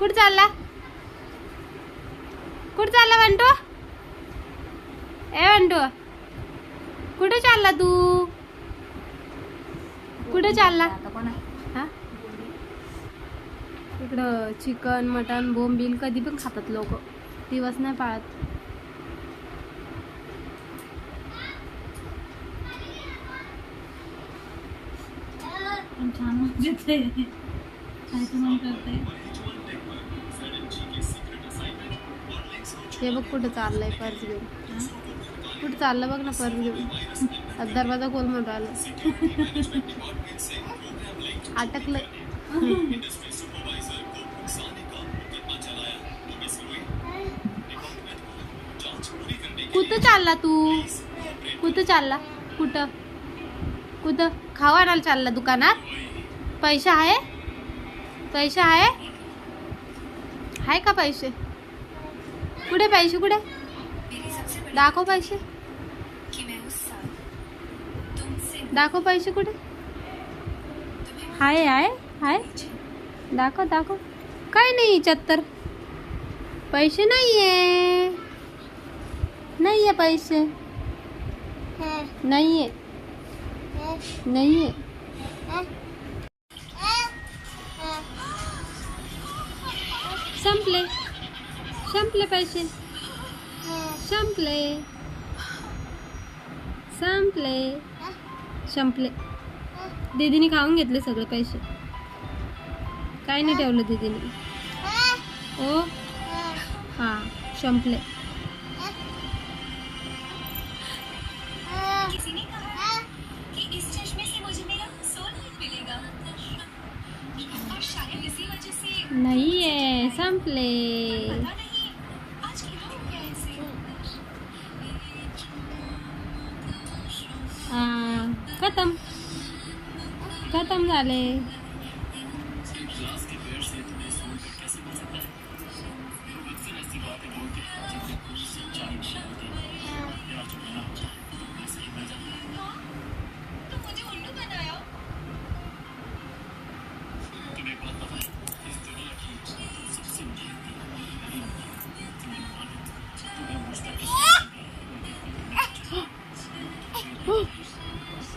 कुठं चालला? कुठं चालला बंटू? ए बंटू कुठं चालला तू? कुठं चालला? हा? इकडं चिकन मटन बोंबील कधी पण खातात लोक. दिवस नाही पाळत. छान मजेत करते हे बघ कुठं चाललंय पर्स घेऊन. कुठं चाललं बघ ना पर्स घेऊन. दरवाजा कोल म्हणून राहिलं. अटकलंय. कुठं चालला तू? कुठं चालला? कुठं? कुठं? खावा आणायला चालला दुकानात? पैसे आहे? पैसे आहे? आहे का पैसे? कुठे पैसे कुठे दाखव पैसे। दाखव पैसे कुठे हाय आहे हाय। दाखव दाखव काय नाही याच्यात तर पैसे नाही आहे नाही आहे पैसे। नाही आहे नाही आहे संपले. संपले पैसे. संपले. संपले. संपले. दीदीने खाऊन घेतले सगळे पैसे. काय नाही ठेवलं दीदीने. ओ? हां संपले. नाही आहे नहीं गया ऐसे हां खतम खतम झाले